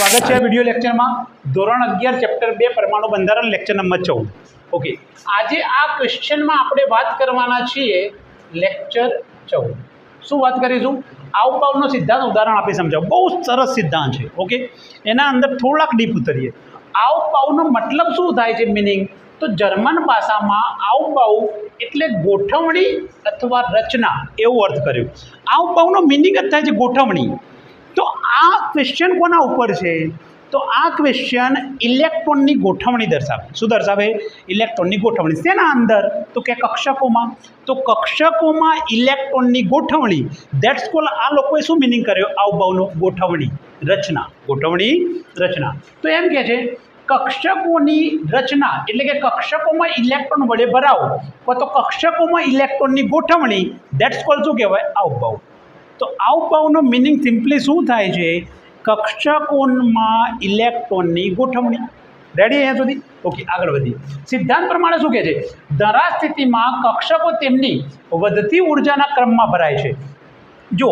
સ્વાગત છે વીડિયો લેક્ચરમાં. ધોરણ અગિયાર, ચેપ્ટર બે, પરમાણુ બંધારણ, લેક્ચર નંબર ચૌદ. ઓકે આજે આ ક્વેશ્ચનમાં આપણે વાત કરવાના છીએ લેક્ચર ચૌદ. શું વાત કરીશું? આવપાવનો સિદ્ધાંત ઉદાહરણ આપી સમજાવો. બહુ સરસ સિદ્ધાંત છે. ઓકે એના અંદર થોડાક ડીપ ઉતરીએ. આવપાવનો મતલબ શું થાય છે મિનિંગ તો જર્મન ભાષામાં આવપાવ એટલે ગોઠવણી અથવા રચના. એવું અર્થ કર્યું. આવપાવનો મિનિંગ જ થાય છે ગોઠવણી. તો આ ક્વેશ્ચન કોના ઉપર છે? તો આ ક્વેશ્ચન ઇલેક્ટ્રોનની ગોઠવણી દર્શાવે. શું દર્શાવે? ઇલેક્ટ્રોનની ગોઠવણી. શેના અંદર? તો કે કક્ષકોમાં. તો કક્ષકોમાં ઇલેક્ટ્રોનની ગોઠવણી. દેટ્સ કોલ આ લોકોએ શું મિનિંગ કર્યો? આવભાવનો ગોઠવણી. રચના. ગોઠવણી, રચના. તો એમ કે છે, કક્ષકોની રચના એટલે કે કક્ષકોમાં ઇલેક્ટ્રોન વડે ભરાવો. અથવા તો કક્ષકોમાં ઇલેક્ટ્રોનની ગોઠવણી દેટ્સ કોલ શું કહેવાય? આવભાવ તો આવપાવનો મિનિંગ સિમ્પલી શું થાય છે? કક્ષકોમાં ઇલેક્ટ્રોનની ગોઠવણી. રેડી અહીંયા સુધી? ઓકે આગળ વધીએ સિદ્ધાંત પ્રમાણે શું કહે છે? ધરા સ્થિતિમાં કક્ષકો તેમની વધતી ઉર્જાના ક્રમમાં ભરાય છે. જો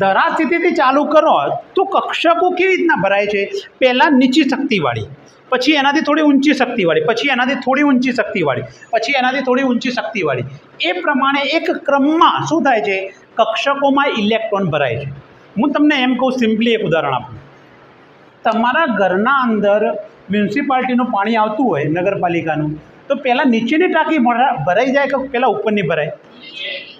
ધરા સ્થિતિથી ચાલુ કરો તો કક્ષકો કેવી રીતના ભરાય છે? પહેલાં નીચી શક્તિવાળી, પછી એનાથી થોડી ઊંચી શક્તિવાળી, પછી એનાથી થોડી ઊંચી શક્તિવાળી, પછી એનાથી થોડી ઊંચી શક્તિવાળી. એ પ્રમાણે એક ક્રમમાં શું થાય છે? કક્ષકોમાં ઇલેક્ટ્રોન ભરાય છે. હું તમને એમ કહું સિમ્પલી એક ઉદાહરણ આપું. તમારા ઘરના અંદર મ્યુનિસિપાલિટીનું પાણી આવતું હોય નગરપાલિકાનું, તો પહેલાં નીચેની ટાંકી ભરા, ભરાઈ જાય કે પહેલાં ઉપરની ભરાય?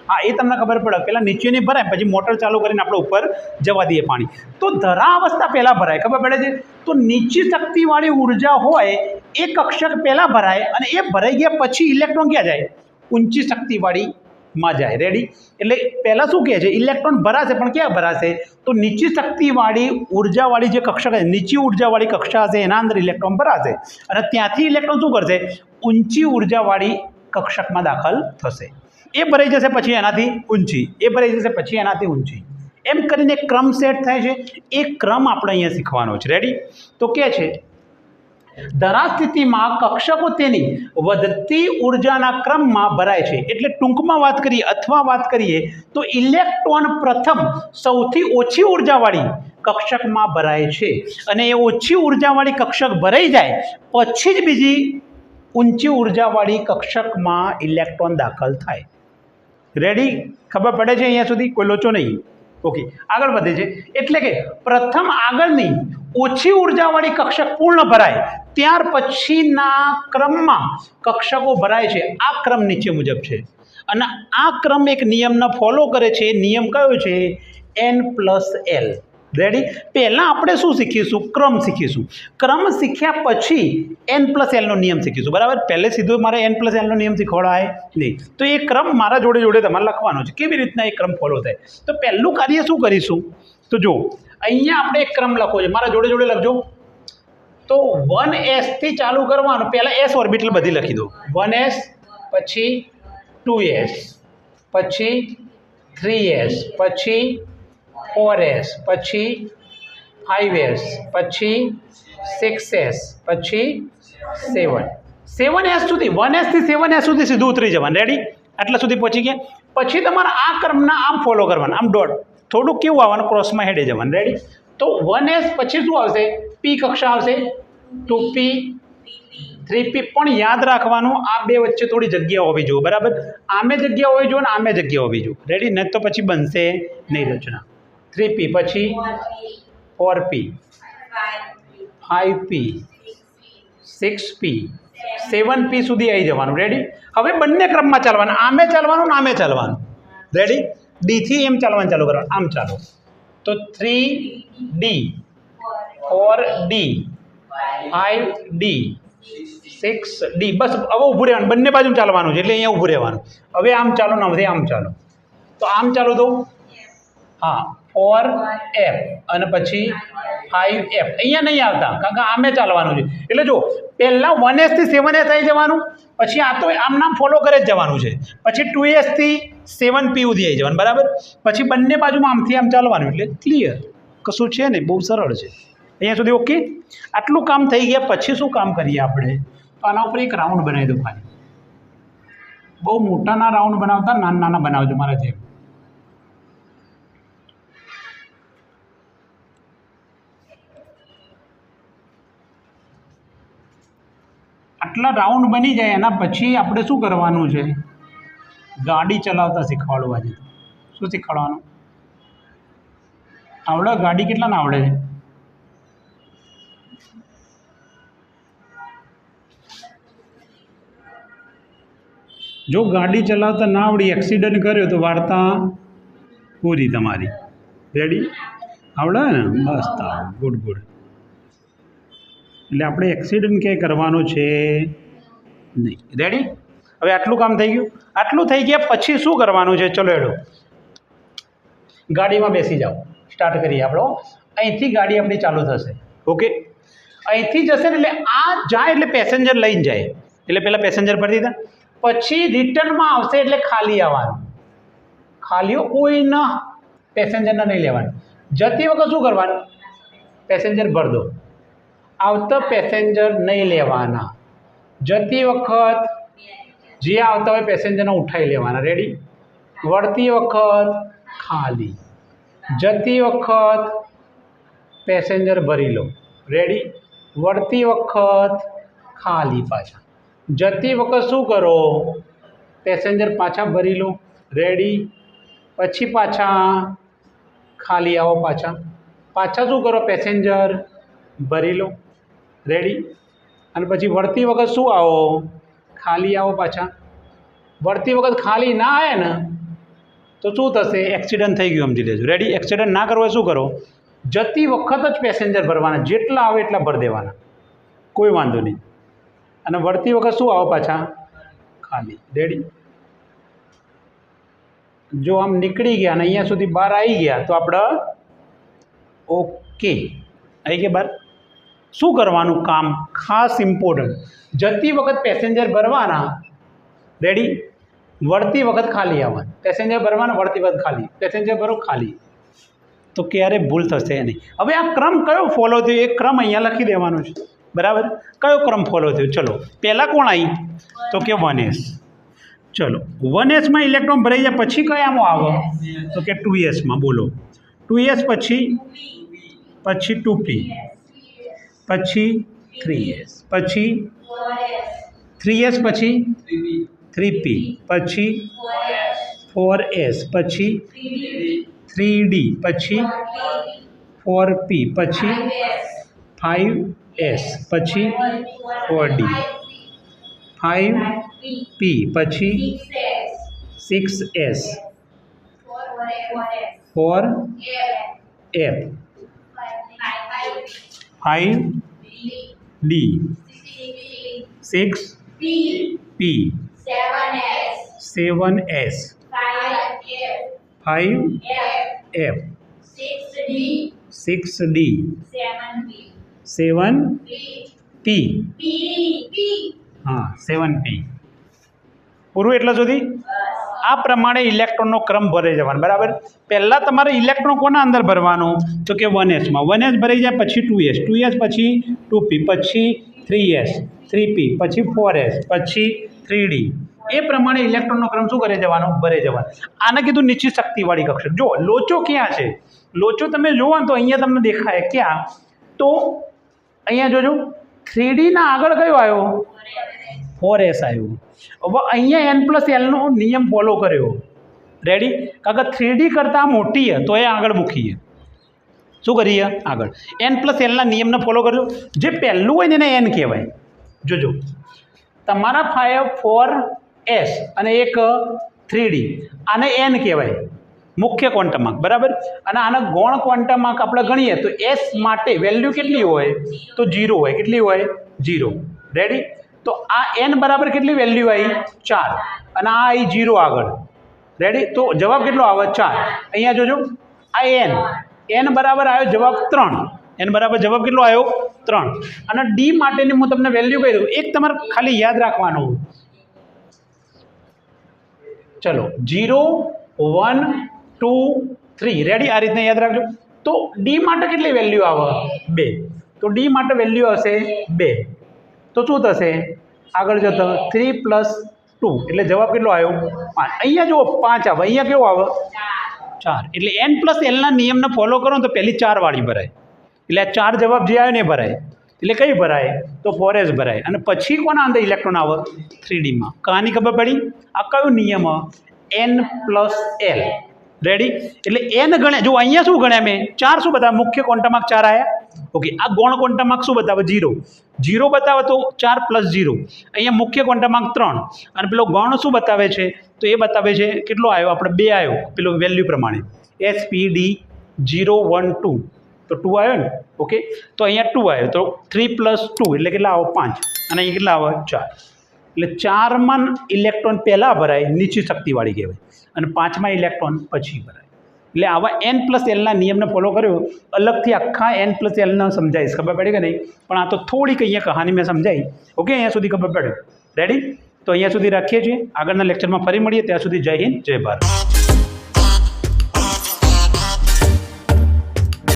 હા, એ તમને ખબર પડે. પહેલાં નીચેની ભરાય, પછી મોટર ચાલુ કરીને આપણે ઉપર જવા દઈએ પાણી. તો ધરા અવસ્થા પહેલાં ભરાય. ખબર પડે છે? તો નીચી શક્તિવાળી ઊર્જા હોય, એ કક્ષક પહેલાં ભરાય અને એ ભરાઈ ગયા પછી ઇલેક્ટ્રોન ક્યાં જાય? ઊંચી શક્તિવાળી માં જાય. રેડી એટલે પહેલાં શું કહે છે? ઇલેક્ટ્રોન ભરાશે. પણ ક્યાં ભરાશે? તો નીચી શક્તિવાળી ઉર્જાવાળી જે કક્ષક હશે નીચી ઉર્જાવાળી કક્ષા હશે, એના અંદર ઇલેક્ટ્રોન ભરાશે. અને ત્યાંથી ઇલેક્ટ્રોન શું કરશે? ઊંચી ઉર્જાવાળી કક્ષકમાં દાખલ થશે. એ ભરાઈ જશે પછી એનાથી ઊંચી. એ ભરાઈ જશે પછી એનાથી ઊંચી. એમ કરીને ક્રમ સેટ થાય છે. એ ક્રમ આપણે અહીંયા શીખવાનો છે. રેડી તો કે છે ધરા સ્થિતિમાં કક્ષકો તેની વધતી ઉર્જાના ક્રમમાં ભરાય છે. એટલે ટૂંકમાં વાત કરીએ અથવા વાત કરીએ તો ઇલેક્ટ્રોન પ્રથમ સૌથી ઓછી ઉર્જાવાળી કક્ષકમાં ભરાય છે. અને એ ઓછી ઉર્જાવાળી કક્ષક ભરાઈ જાય પછી જ બીજી ઊંચી ઉર્જાવાળી કક્ષકમાં ઇલેક્ટ્રોન દાખલ થાય. રેડી ખબર પડે છે અહીંયા સુધી? કોઈ લોચો નહીં. ઓકે આગળ વધે છે. એટલે કે પ્રથમ આગળની ઓછી ઉર્જાવાળી કક્ષક પૂર્ણ ભરાય. ત્યાર પછીના ક્રમમાં કક્ષકો ભરાય છે. આ ક્રમ નીચે મુજબ છે. અને આ ક્રમ એક નિયમને ફોલો કરે છે. નિયમ કયો છે? એન પ્લસ એલ રેડી પહેલાં આપણે શું શીખીશું? ક્રમ શીખીશું. ક્રમ શીખ્યા પછી એન પ્લસ એલનો નિયમ શીખીશું. બરાબર? પહેલે સીધો મારે એન પ્લસ એલનો નિયમ શીખવાડાય નહીં. તો એ ક્રમ મારા જોડે જોડે તમારે લખવાનો છે. કેવી રીતના એ ક્રમ ફોલો થાય? તો પહેલું કાર્ય શું કરીશું? તો જો અહીંયા આપણે એક ક્રમ લખવો છે. મારા જોડે જોડે લખજો. તો વન એસથી ચાલુ કરવાનું. પહેલાં એસ ઓર્બિટલ બધી લખી દો વન એસ પછી ટુ એસ પછી થ્રી એસ પછી ફોર એસ પછી ફાઇવ એસ પછી સિક્સ એસ પછી સેવન સેવન એસ સુધી વન એસથી સેવન એસ સુધી સીધું ઉતરી જવાનું. રેડી આટલા સુધી પહોંચી ગયા. પછી તમારે આ ક્રમના આમ ફોલો કરવાના. આમ ડોટ થોડુંક કેવું આવવાનું? ક્રોસમાં હેડે જવાનું. રેડી તો વન એસ પછી શું આવશે? પી કક્ષા આવશે? Two p three p. પણ યાદ રાખવાનું, આ બે વચ્ચે થોડી જગ્યા હોવી જોઈએ, બરાબર? આમે જગ્યા હોવી જોઈએ ને આમે જગ્યા હોવી જોઈએ. રેડી ન તો પછી બનશે નહીં રચના. થ્રી પી પછી four p five p six p seven p સુધી આવી જવાનું. રેડી હવે બંને ક્રમમાં ચાલવાનું. આમે ચાલવાનું આમે ચાલવાનું. રેડી ડીથી એમ ચાલવાનું ચાલુ કરવાનું આમ ચાલો. તો three d four d five d six d બસ, હવે ઊભું રહેવાનું. બંને બાજુ ચાલવાનું છે, એટલે અહીંયા ઊભું રહેવાનું. હવે આમ ચાલો ને આમ ચાલો. તો આમ ચાલો તો? હા ફોર એફ અને પછી ફાઇવ એફ અહીંયા નહીં આવતા, કારણ કે આમે ચાલવાનું છે. એટલે જો, પહેલાં વન એસથી સેવન એસ આવી જવાનું, પછી આ તો આમ નામ ફોલો કરે જ જવાનું છે. પછી ટુ એસથી સેવન પી સુધી આવી જવાનું, બરાબર? પછી બંને બાજુમાં આમથી આમ ચાલવાનું, એટલે ક્લિયર કશું છે ને બહુ સરળ છે. અહીંયા સુધી ઓકે? આટલું કામ થઈ ગયા, પછી શું કામ કરીએ આપણે? તો આના ઉપર એક રાઉન્ડ બનાવી દઉં ખાલી. બહુ મોટાના રાઉન્ડ બનાવતા નાના નાના બનાવજો મારા જેમ. આટલા રાઉન્ડ બની જાય, એના પછી આપણે શું કરવાનું છે? ગાડી ચલાવતા શીખવાડવા છે. શું શીખવાડવાનું? આવડે? ગાડી કેટલાને આવડે છે? જો ગાડી ચલાવતા ના આવડી એક્સિડન્ટ કર્યો તો વાર્તા પૂરી તમારી. રેડી આવડે ને? બસ તાવ. ગુડ ગુડ એટલે આપણે એક્સિડન્ટ ક્યાંય કરવાનો છે નહીં. રેડી હવે આટલું કામ થઈ ગયું. આટલું થઈ ગયા પછી શું કરવાનું છે? ચલો એડો ગાડીમાં બેસી જાઓ. સ્ટાર્ટ કરીએ આપણો અહીંથી ગાડી આપણી ચાલુ થશે. ઓકે અહીંથી જશે ને એટલે આ જાય એટલે પેસેન્જર લઈને જાય. એટલે પહેલાં પેસેન્જર ભરી દીધા. પછી રિટર્નમાં આવશે એટલે ખાલી આવવાનું. ખાલીઓ ન પેસેન્જરને નહીં લેવાનું. જતી વખત શું કરવાનું? પેસેન્જર ભર દો. આવતા પેસેન્જર નહીં લેવાના. જતી વખત જે આવતા હોય પેસેન્જરને ઉઠાવી લેવાના. રેડી વળતી વખત ખાલી. જતી વખત પેસેન્જર ભરી લો. રેડી વળતી વખત ખાલી પાછા. જતી વખત શું કરો? પેસેન્જર પાછા ભરી લો. રેડી પછી પાછા ખાલી આવો પાછા. પાછા શું કરો? પેસેન્જર ભરી લો. રેડી અને પછી વળતી વખત શું આવો? ખાલી આવો પાછા. વળતી વખત ખાલી ના આવે ને, તો શું થશે? એક્સિડન્ટ થઈ ગયું સમજી લેજો રેડી એક્સિડન્ટ ના કરવો શું કરો? જતી વખત જ પેસેન્જર ભરવાના. જેટલા આવે એટલા ભરી દેવાના. કોઈ વાંધો નહીં. અને વળતી વખત શું આવો પાછા? ખાલી રેડી જો આમ નીકળી ગયા અને અહીંયા સુધી બહાર આવી ગયા, તો આપણે ઓકે આવી ગયા બહાર? શું કરવાનું કામ? ખાસ ઇમ્પોર્ટન્ટ જતી વખત પેસેન્જર ભરવાના. રેડી વળતી વખત ખાલી આવવાનું. પેસેન્જર ભરવાના, વળતી વખત ખાલી. પેસેન્જર ભરો, ખાલી. તો ક્યારે ભૂલ થશે નહીં. હવે આ ક્રમ કયો? ફોલો થયો. એ ક્રમ અહીંયા લખી દેવાનો છે. બરાબર? કયો ક્રમ ફોલો થયો? ચલો, પહેલાં કોણ આવી તો કે વન એસ ચલો વન એસમાં ઇલેક્ટ્રોન ભરાઈ જાય, પછી કયામાં આવે? તો કે ટુ એસમાં બોલો. ટુ એસ પછી? પછી ટુ પી પછી થ્રી એસ પછી થ્રી એસ પછી થ્રી પી પછી ફોર એસ પછી થ્રી ડી પછી ફોર પી પછી ફાઇવ એસ પછી ફોર ડી ફાઇવ પી પછી six s four f five d six p seven s five f six d seven p હા, seven પી પૂરું એટલા સુધી? આ પ્રમાણે ઇલેક્ટ્રોનનો ક્રમ ભરાઈ જવાનો, બરાબર? પહેલાં તમારે ઇલેક્ટ્રોન કોના અંદર ભરવાનું? તો કે વન એસમાં વન એસ ભરાઈ જાય પછી ટુ એસ ટુ એસ પછી ટુ પી, પછી થ્રી એસ થ્રી પી, પછી ફોર એસ પછી થ્રી ડી. એ પ્રમાણે ઇલેક્ટ્રોનનો ક્રમ શું કરે જવાનો? ભરે જવાનો. આને કીધું નીચી શક્તિવાળી કક્ષક જો, લોચો ક્યાં છે? લોચો તમે ને તો અહીંયા તમને દેખાય ક્યાં? તો અહીંયા જોજો, થ્રીડીના આગળ કયો આવ્યો? ફોર એસ આવ્યું. હવે અહીંયા એન પ્લસ એલનો નિયમ ફોલો કર્યો. રેડી કારણ કે થ્રીડી કરતાં મોટી તો એ આગળ મૂકીએ. શું કરીએ? આગળ. એન પ્લસ એલના નિયમને ફોલો કરજો જે પહેલું હોય ને એને એન કહેવાય. જોજો. તમારા ફાઈવ ફોર એસ અને એક થ્રીડી. આને એન કહેવાય. મુખ્ય ક્વોન્ટમાર્ક બરાબર? અને આના ગૌણ ક્વોન્ટમાર્ક આપણે ગણીએ તો એસ માટે વેલ્યુ કેટલી હોય? તો જીરો હોય. કેટલી હોય? જીરો રેડી તો આ એન બરાબર કેટલી વેલ્યુ આવી? ચાર. અને આ આવી જીરો આગળ. રેડી તો જવાબ કેટલો આવે? ચાર. અહીંયા જોજો. આ એન એન બરાબર આવ્યો જવાબ ત્રણ. એન બરાબર જવાબ કેટલો આવ્યો? ત્રણ. અને ડી માટેની હું તમને વેલ્યુ કહી દઉં. એક તમારે ખાલી યાદ રાખવાનું ચલો. Zero one two three ready આ રીતના યાદ રાખજો. તો ડી માટે કેટલી વેલ્યુ આવે? બે. તો ડી માટે વેલ્યુ હશે બે. તો શું થશે? આગળ જતો થ્રી પ્લસ ટુ એટલે જવાબ કેટલો આવ્યો? પાંચ. અહીંયા જુઓ, પાંચ આવે. અહીંયા કેવો આવે? ચાર. એટલે એન પ્લસ એલના નિયમને ફોલો કરો તો પહેલી ચાર વાળી ભરાય. એટલે આ ચાર જવાબ જે આવ્યો ને એ ભરાય. એટલે કઈ ભરાય? તો ફોર એસ ભરાય. અને પછી કોના અંદર ઇલેક્ટ્રોન આવે? થ્રી ડીમાં કહાની ખબર પડી? આ કયો નિયમ? એન પ્લસ એલ રેડી એટલે એન ગણ્યા જો અહીંયા શું ગણ્યા મેં? ચાર શું બતાવે? મુખ્ય ક્વોન્ટમાર્ક ચાર આવ્યા ઓકે આ ગૌણ ક્વોન્ટમાર્ક શું બતાવે? જીરો જીરો બતાવે તો ચાર પ્લસ જીરો અહીંયા મુખ્ય ક્વોન્ટમાર્ક ત્રણ. અને પેલો ગૌણ શું બતાવે છે? તો એ બતાવે છે, કેટલો આવ્યો આપણે બે આવ્યો પેલો વેલ્યુ પ્રમાણે. S p d zero one two તો ટુ આવ્યો ને? ઓકે તો અહીંયા ટુ આવ્યો તો થ્રી પ્લસ ટુ એટલે કેટલા આવો? પાંચ. અને અહીંયા કેટલા આવે? ચાર. એટલે ચારમાં ઇલેક્ટ્રોન પહેલાં ભરાય, નીચી શક્તિવાળી કહેવાય. અને પાંચમાં ઇલેક્ટ્રોન પછી ભરાય. એટલે આવા એન પ્લસ એલના નિયમને ફોલો કર્યો, અલગથી આખા એન પ્લસ એલના સમજાવીશ ખબર પડી કે નહીં? પણ આ તો થોડીક અહીંયા કહાની મેં સમજાવી ઓકે, અહીંયા સુધી ખબર પડ્યું રેડી તો અહીંયા સુધી રાખીએ છીએ. આગળના લેક્ચરમાં ફરી મળીએ. ત્યાં સુધી જય હિન્દ, જય ભારત.